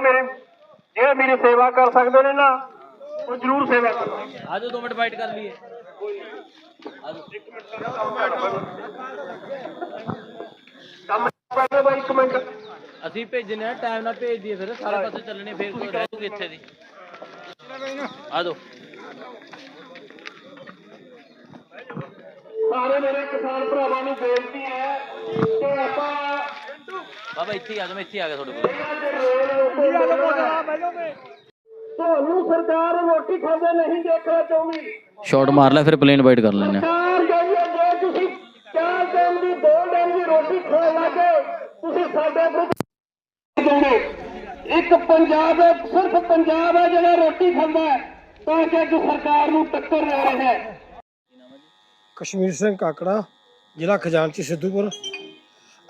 ਮੇਰੇ ਜਿਹੜੇ ਮੇਰੀ ਸੇਵਾ ਕਰ ਸਕਦੇ ਨੇ ਨਾ ਉਹ ਜ਼ਰੂਰ ਸੇਵਾ ਕਰੋ ਆਜੋ 2 ਮਿੰਟ ਬਾਈਟ ਕਰ ਲਈਏ ਕੰਮ ਕਰਦੇ ਬਾਈ ਇੱਕ ਮਿੰਟ ਅਸੀਂ ਭੇਜਨੇ ਆ ਟਾਈਮ ਨਾਲ ਭੇਜ ਦਈਏ ਫਿਰ ਸਾਰੇ ਪਾਸੇ ਚੱਲਣੇ ਫਿਰ ਕੋਈ ਰਹਿ ਜੂਗੀ ਇੱਥੇ ਦੀ ਆਜੋ ਸਾਰੇ ਮੇਰੇ ਕਿਸਾਨ ਭਰਾਵਾਂ ਨੂੰ ਬੇਨਤੀ ਹੈ ਕਿ ਆਪਾਂ ਬਾਬਾ ਇੱਥੇ ਆ ਜਾਓ ਮੈਂ ਇੱਥੇ ਆ ਗਿਆ ਤੁਹਾਡੇ ਕੋਲ। ਤੁਹਾਨੂੰ ਸਰਕਾਰ ਰੋਟੀ ਖਾਂਦੇ ਨਹੀਂ ਦੇਖਣਾ ਚਾਹੁੰਦੀ। ਸ਼ਾਟ ਮਾਰ ਲੈ ਫਿਰ ਪਲੇਨ ਬਾਈਟ ਕਰ ਲੈਣੇ ਸਰਕਾਰ ਜੇ ਤੁਸੀਂ ਚਾਰ ਟਾਈਮ ਦੀ ਦੋ ਟਾਈਮ ਦੀ ਰੋਟੀ ਖਾਣ ਲੱਗੇ ਤੁਸੀਂ ਸਾਡੇ ਵਿਰੁੱਧ ਦੋਗੇ ਇੱਕ ਪੰਜਾਬ ਹੈ ਸਿਰਫ ਪੰਜਾਬ ਹੈ ਜਿਹੜਾ ਰੋਟੀ ਖਾਂਦਾ ਹੈ ਤਾਂ ਕਿ ਸਰਕਾਰ ਨੂੰ ਟੱਕਰ ਲੈ ਰਿਹਾ। ਹੈ ਕਸ਼ਮੀਰ ਸਿੰਘ ਕਾਕੜਾ, ਜ਼ਿਲ੍ਹਾ ਖਜ਼ਾਨਚੀ ਸਿੱਧੂਪੁਰ।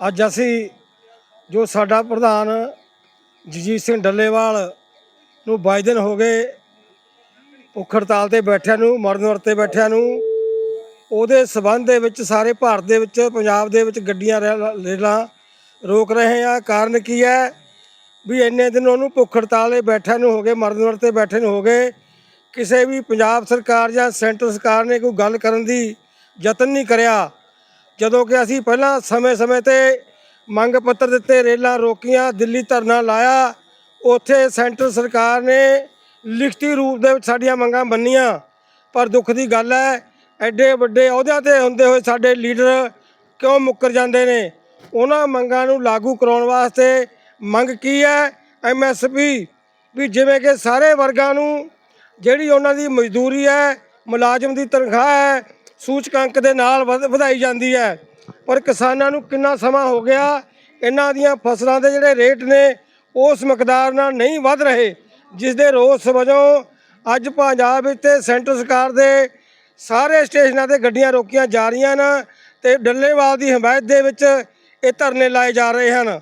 ਅੱਜ ਅਸੀਂ ਜੋ ਸਾਡਾ ਪ੍ਰਧਾਨ ਜਗਜੀਤ ਸਿੰਘ ਡੱਲੇਵਾਲ ਨੂੰ ਬਾਈ ਦਿਨ ਹੋ ਗਏ, ਭੁੱਖ ਹੜਤਾਲ ਤੇ ਬੈਠਿਆਂ ਨੂੰ, ਮਰਨ ਵਰਤੇ ਬੈਠਿਆਂ ਨੂੰ, ਉਹਦੇ ਸਬੰਧ ਦੇ ਵਿੱਚ ਸਾਰੇ ਭਾਰਤ ਦੇ ਵਿੱਚ, ਪੰਜਾਬ ਦੇ ਵਿੱਚ ਗੱਡੀਆਂ ਰੇਲ- ਰੇਲਾਂ ਰੋਕ ਰਹੇ ਆ ਕਾਰਨ ਕੀ ਹੈ? ਵੀ ਇੰਨੇ ਦਿਨ ਉਹਨੂੰ ਭੁੱਖ ਹੜਤਾਲ ਤੇ ਬੈਠਿਆਂ ਨੂੰ ਹੋ ਗਏ, ਮਰਨ ਵਰਤੇ ਬੈਠੇ ਨੂੰ ਹੋ ਗਏ। ਕਿਸੇ ਵੀ ਪੰਜਾਬ ਸਰਕਾਰ ਜਾਂ ਸੈਂਟਰ ਸਰਕਾਰ ਨੇ ਕੋਈ ਗੱਲ ਕਰਨ ਦੀ ਯਤਨ ਨਹੀਂ ਕਰਿਆ। ਜਦੋਂ ਕਿ ਅਸੀਂ ਪਹਿਲਾਂ ਸਮੇਂ-ਸਮੇਂ ਤੇ ਮੰਗ ਪੱਤਰ ਦਿੱਤੇ, ਰੇਲਾਂ ਰੋਕੀਆਂ, ਦਿੱਲੀ ਧਰਨਾ ਲਾਇਆ। ਉੱਥੇ ਸੈਂਟਰ ਸਰਕਾਰ ਨੇ ਲਿਖਤੀ ਰੂਪ ਦੇ ਵਿੱਚ ਸਾਡੀਆਂ ਮੰਗਾਂ ਮੰਨੀਆਂ। ਪਰ ਦੁੱਖ ਦੀ ਗੱਲ ਹੈ, ਐਡੇ ਵੱਡੇ ਅਹੁਦਿਆਂ ਤੇ ਹੁੰਦੇ ਹੋਏ ਸਾਡੇ ਲੀਡਰ ਕਿਉਂ ਮੁੱਕਰ ਜਾਂਦੇ ਨੇ? ਉਹਨਾਂ ਮੰਗਾਂ ਨੂੰ ਲਾਗੂ ਕਰਾਉਣ ਵਾਸਤੇ ਮੰਗ ਕੀ ਹੈ? ਐਮਐਸਪੀ ਵੀ ਜਿਵੇਂ ਕਿ ਸਾਰੇ ਵਰਗਾਂ ਨੂੰ ਜਿਹੜੀ ਉਹਨਾਂ ਦੀ ਮਜ਼ਦੂਰੀ ਹੈ, ਮੁਲਾਜ਼ਮ ਦੀ ਤਨਖਾਹ ਹੈ ਸੂਚਕਾਂਕ ਦੇ ਨਾਲ ਵਧ- ਵਧਾਈ ਜਾਂਦੀ ਹੈ। ਪਰ ਕਿਸਾਨਾਂ ਨੂੰ ਕਿੰਨਾ ਸਮਾਂ ਹੋ ਗਿਆ, ਇਹਨਾਂ ਦੀਆਂ ਫਸਲਾਂ ਦੇ ਜਿਹੜੇ ਰੇਟ ਨੇ, ਉਸ ਮਕਦਾਰ ਨਾਲ ਨਹੀਂ ਵਧ ਰਹੇ ਜਿਸ ਦੇ ਰੋਸ ਵਜੋਂ ਅੱਜ ਪੰਜਾਬ ਵਿੱਚ ਤੇ ਸੈਂਟਰ ਸਰਕਾਰ ਦੇ ਸਾਰੇ ਸਟੇਸ਼ਨਾਂ ਤੇ ਗੱਡੀਆਂ ਰੋਕੀਆਂ ਜਾ ਰਹੀਆਂ ਨੇ ਤੇ ਡੱਲੇਵਾਲ ਦੀ ਹਮਾਇਤ ਦੇ ਵਿੱਚ ਇਹ ਧਰਨੇ ਲਾਏ ਜਾ ਰਹੇ ਹਨ।